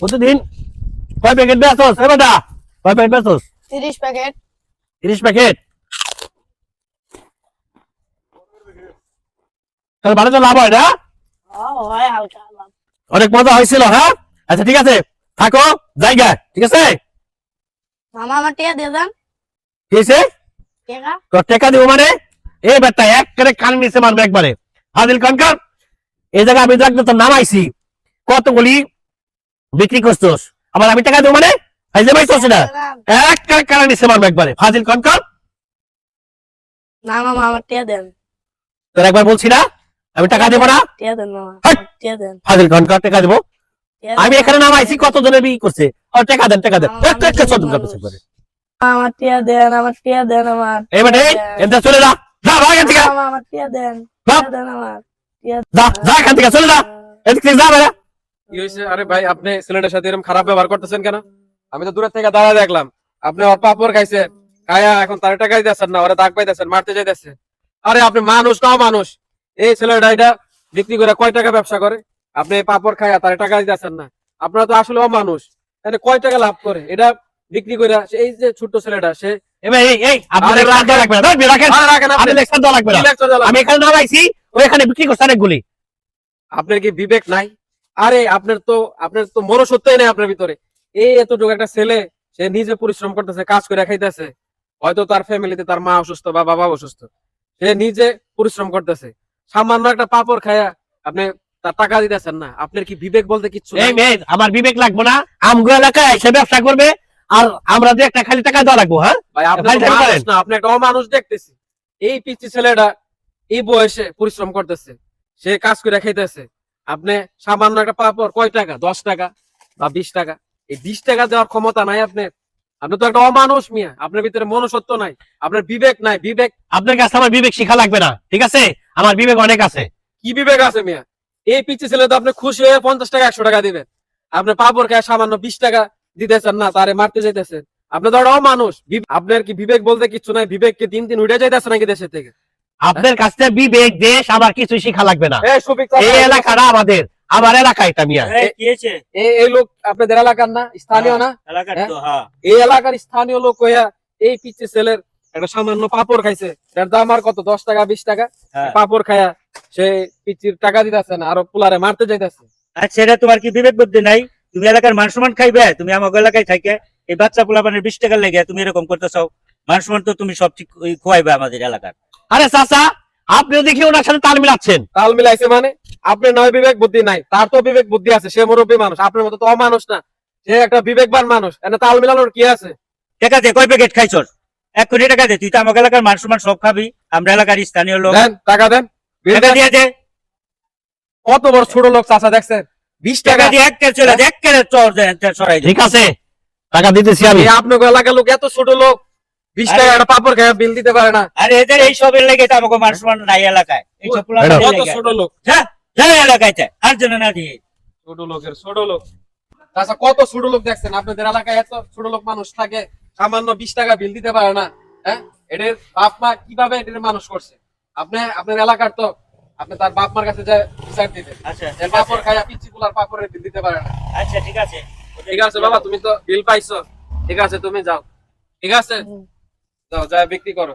প্রতিদিন কয় প্যাকেট বেচোস? এ বেটা কয় প্যাকেট বেচোস? তিরিশ প্যাকেট তিরিশ প্যাকেট তাহলে ভালো তো লাভ হয় না। অনেক মজা হয়েছিল হ্যাঁ? আচ্ছা ঠিক আছে থাকো জায়গা ঠিক আছে? মামা আমার টিয়া দিয়ে দেন। কি হয়েছে? টেকা? তো টেকা দিব মানে? এই বেটা এক করে কান নিচে মারবে একবারে। হাজিল কনকার এই জায়গায় আমি দেখতে তোর নাম আইছি কতগুলি বিক্রি করছোস। আবার আমি টাকা দেবো মানে? হাইজে পাইছোস না? এক করে কান মারবে একবারে? ফাজিল কনকার না মামা আমার টিয়া দেন। তোর একবার বলছি না? আমি টাকা দেবো না? টিয়া দেন মামা টিয়া দেন। ফাজিল কনকার টাকা দেবো। আমি এখানে নাম আইছি কত জনের বিক্রি করছে? ও টাকা দেন টাকা দেন। আমার এক এক চোদ্দ মানুষ। করছে একবারে আমার টিয়া দেন আমার টিয়া দেন আমার এই বেটা এনতে চলে যা। যা ভাগ এখান থেকে। মামা আমার টিয়া দেন। দেন আমার টিয়া যা যা এখান থেকে চলে যা। এদিক থেকে যা বেটা। কি হয়েছে? আরে ভাই আপনি ছেলেটার সাথে এরকম খারাপ ব্যবহার করতেছেন কেন? আমি তো দূরের থেকে দাঁড়া দেখলাম। আপনি ওর পাপড় খাইছেন খায়া এখন তার টাকা দিতেছেন না ওরা দাগ পাইতেছেন মারতে যাইতেছেন আরে আপনি মানুষ নাও মানুষ এই ছেলেটা এটা বিক্রি করে কয় টাকা ব্যবসা করে? আপনি পাপড় খায়া তার টাকা দিতেছেন না। আপনারা তো আসলে মানুষ তাহলে কয় টাকা লাভ করে? এটা বিক্রি করে এই যে ছোট্ট ছেলেটা সে না। না। আপনার কি বিবেক নাই? আরে আপনার তো আপনার তো মনসত্বই নেই আপনার ভিতরে। এই এতটুকু একটা ছেলে সে নিজে পরিশ্রম করতেছে কাজ করে খাইতেছে। হয়তো তার ফ্যামিলিতে তার মা অসুস্থ বা বাবা অসুস্থ। সে নিজে পরিশ্রম করতেছে। সামান্য একটা পাপড় খায়া আপনি তার টাকা দিতেছেন না। আপনার কি বিবেক বলতে কিচ্ছু আমার বিবেক লাগবে না। আমগো এলাকায় এসে ব্যবসা করবে আর আমরা যে একটা খালি টাকা দেওয়া লাগবো হ্যাঁ? ভাই আপনি একটা অমানুষ দেখতেছি। এই পিচ্ছি ছেলেটা এই বয়সে পরিশ্রম করতেছে। সে কাজ করে খাইতেছে। আপনি সামান্য একটা পাপড় কয় টাকা? দশ টাকা বা বিশ টাকা? এই বিশ টাকা দেওয়ার ক্ষমতা নাই আপনার। আপনি তো একটা অমানুষ মিয়া। আপনার ভিতরে মনুষ্যত্ব নাই আপনার বিবেক নাই। বিবেক আপনার কাছে আমার বিবেক শিখা লাগবে না ঠিক আছে? আমার বিবেক অনেক আছে। কি বিবেক আছে মিয়া? এই পিচ্ছি ছেলে তো আপনি খুশি হয়ে পঞ্চাশ টাকা একশো টাকা দিবেন। আপনি পাপড় খায় সামান্য বিশ টাকা দিতেছেন না তারে মারতে যাইতেছেন। আপনি তো একটা অমানুষ। আপনার কি বিবেক বলতে কিছু নাই? বিবেককে দিন দিন উঠে যাইতেছে নাকি দেশের থেকে? আপনার কাছ থেকে বিবেক দেশ আমার কিছু শিখা লাগবে না। এই এলাকাটা আমাদের আমার এলাকা এটা মিয়া। এই লোক আপনাদের এলাকার না? স্থানীয় না? এলাকার তো, হ্যাঁ। এই এলাকার স্থানীয় লোক হইয়া এই পিচ্ছে ছেলের একটা সামান্য পাপড় খাইছে। এটার দাম আর কত? দশ টাকা বিশ টাকা? হ্যাঁ। পাপড় খায়া সে পিচির টাকা দিতেছে না আরও পুলারে মারতে যাইতেছে। আচ্ছা এটা তোমার কি বিবেক বুদ্ধি নাই? তুমি এলাকার মান সম্মান খাইবে? তুমি আমাকে এলাকায় থাইকে এই বাচ্চা পোলাপানের বিশ টাকার লেগে তুমি এরকম করতেছ মান সম্মান তো তুমি সব ঠিক খোয়াইবে আমাদের এলাকার। আরে চাচা আপনিও দেখি ওনার সাথে তাল মিলাচ্ছেন। তাল মিলাইছে মানে? আপনার নয় বিবেক বুদ্ধি নাই তার তো বিবেক বুদ্ধি আছে সে মুরব্বী মানুষ আপনার মতো তো অমানুষ না। সে একটা বিবেকবান মানুষ এনে তাল মিলানোর কি আছে? টাকা দে কয় প্যাকেট খাইছস এক কোটি টাকা দে তুই তো আমাকে এলাকার মানুষ মান সব খাবি আমরা এলাকার স্থানীয় লোক। দেন টাকা দেন। টাকা দিয়ে দে। কত বড় ছোট লোক চাচা দেখছেন? বিশ টাকা দিয়ে এক কের চলে এক কের চর সরাই ঠিক আছে টাকা দিতেছি আমি। এই আপনার এলাকার লোক এত ছোট লোক বিশ টাকা একটা পাপড় খায় বিল দিতে পারে না। আরে এদের এই সবের লেগে তো আমাকে মান নাই এলাকায়। কত লেগে। ছোট লোক? যা, যা এলাকায় যা, আর জন্য না দিয়ে। ছোট লোকের ছোট লোক। আচ্ছা কত ছোট লোক দেখছেন? আপনাদের এলাকায় এত ছোট লোক মানুষ থাকে সামান্য বিশ টাকা বিল দিতে পারে না হ্যাঁ? এদের বাপ মা কীভাবে এদের মানুষ করছে? আপনি আপনার এলাকার তো আপনি তার বাপ মার কাছে যায় বিচার দিবেন আচ্ছা এর পাপড় খায়া পিচ্ছি গুলার পাপড়ের বিল দিতে পারে না। আচ্ছা ঠিক আছে। ঠিক আছে বাবা তুমি তো বিল পাইছো। ঠিক আছে তুমি যাও। ঠিক আছে? যাও যা বিক্রি করো।